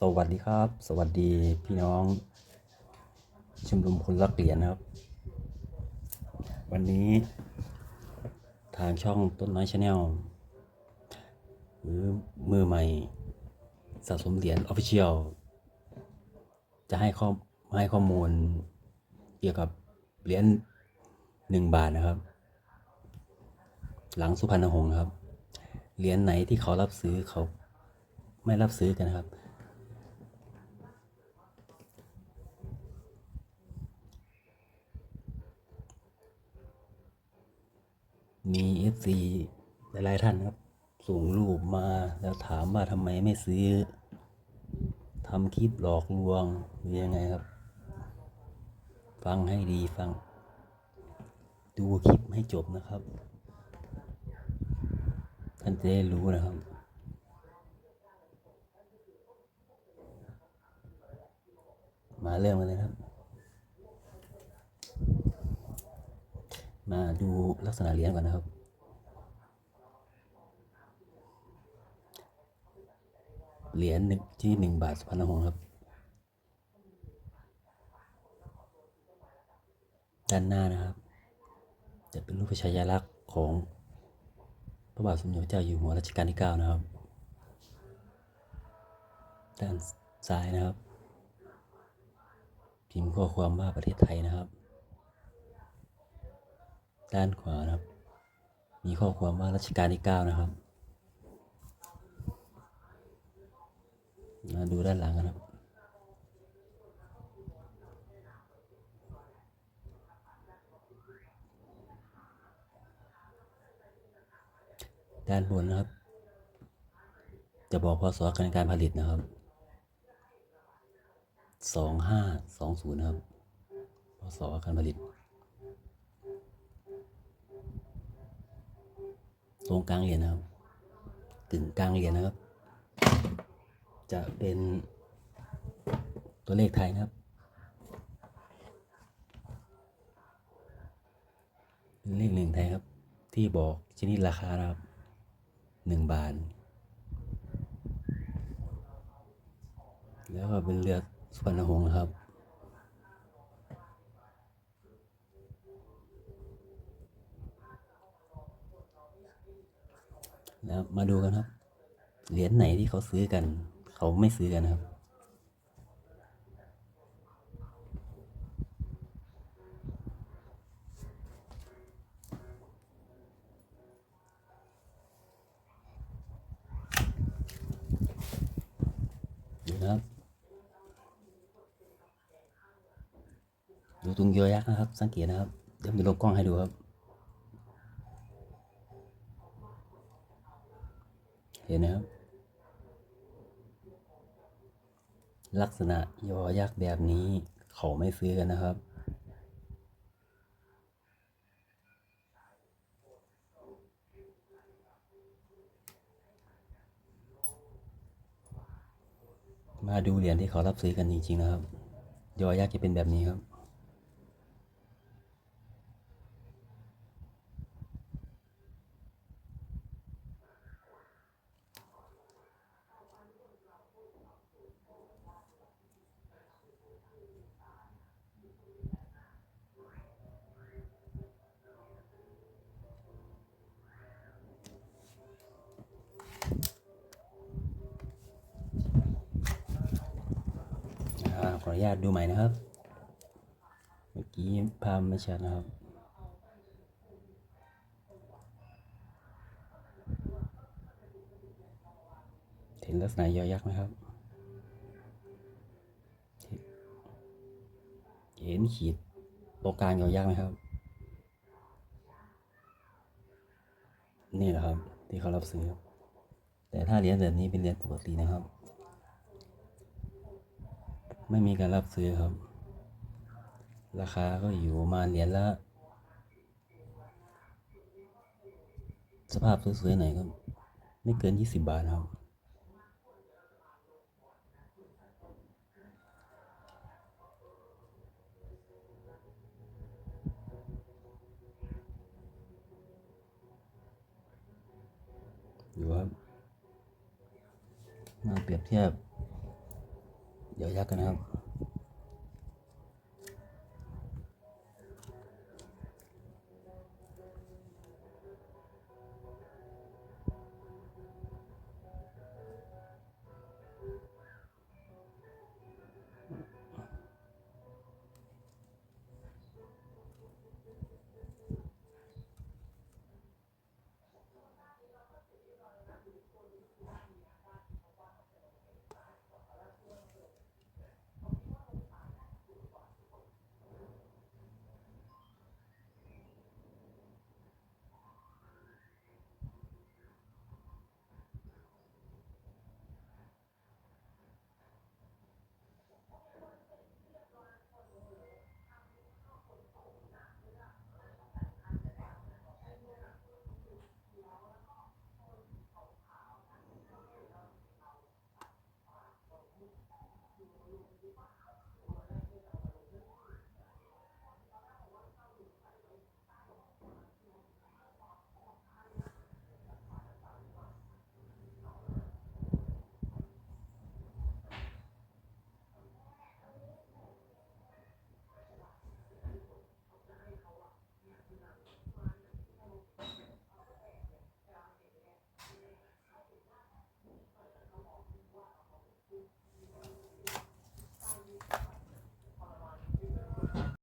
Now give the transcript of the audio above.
สวัสดีครับ สวัสดีพี่น้องชมรมคนรักเหรียญนะครับ วันนี้ทางช่องต้นไม้ชาแนลหรือมือใหม่สะสมเหรียญออฟฟิเชียลจะให้ข้อมาให้ข้อมูลเกี่ยวกับเหรียญหนึ่งบาทนะครับ หลังสุพรรณหงษ์ครับเหรียญไหนที่เขารับซื้อเขาไม่รับซื้อกันครับ มี FC หลายๆท่านครับ ส่งรูปมาแล้วถามว่าทำไมไม่ซื้อทำคลิปหลอกลวงหรือยังไงครับ ฟังให้ดีฟัง ดูคลิปให้จบนะครับ ท่านจะได้รู้นะครับมาเริ่มกันเลยครับ มาดูลักษณะเหรียญก่อนนะครับ เหรียญหนึ่งที่หนึ่งบาทสุพรรณหงษ์ครับ ด้านหน้านะครับ จะเป็นรูปพระชายาลักษณ์ของพระบาทสมเด็จพระเจ้าอยู่หัวรัชกาลที่ 9 นะครับ ด้านซ้ายนะครับ พิมพ์ข้อความว่าประเทศไทยนะครับ ด้านขวานะครับ มีข้อความว่ารัชกาลที่ 9 นะครับมาดูด้านหลังกันครับ ด้านบนนะครับ จะบอกพศการการผลิตนะครับสองห้าสองศูนย์นะครับพศการผลิต ตรงกลางเหรียญนะครับกึ่งกลางเหรียญนะครับ จะเป็นตัวเลขไทยนะครับเลขหนึ่งไทยครับ ที่บอกชนิดราคานะครับหนึ่งบาทแล้วก็เป็นเรือสุพรรณหงษ์ นะครับมาดูกันครับ เหรียญไหนที่เขาซื้อกัน เขาไม่ซื้อกันครับ ดูนะครับ ดูตรงเยอยักษ์นะครับ สังเกตนะครับ เดี๋ยวผมจะลงกล้องให้ดูครับ เห็นนะครับ ลักษณะยอยักษ์แบบนี้เขาไม่ซื้อกันนะครับมาดูเหรียญที่เขารับซื้อกันจริงๆนะครับ ยอยักษ์จะเป็นแบบนี้ครับ อ่าขออนุญาตดูใหม่นะครับ เมื่อกี้ภาพไม่ชัดนะครับ เห็นลักษณะยอยักษ์ไหมครับ เห็นขีดตรงกลางยอยักษ์ไหมครับ นี่แหละครับ ที่เขารับซื้อ แต่ถ้าเหรียญแบบนี้เป็นเหรียญปกตินะครับ ไม่มีการรับซื้อครับ ราคาก็อยู่ประมาณเหรียญละ สภาพสวยๆหน่อยก็ไม่เกิน 20 บาทครับ อยู่ครับ มาเปรียบเทียบ เดี๋ยว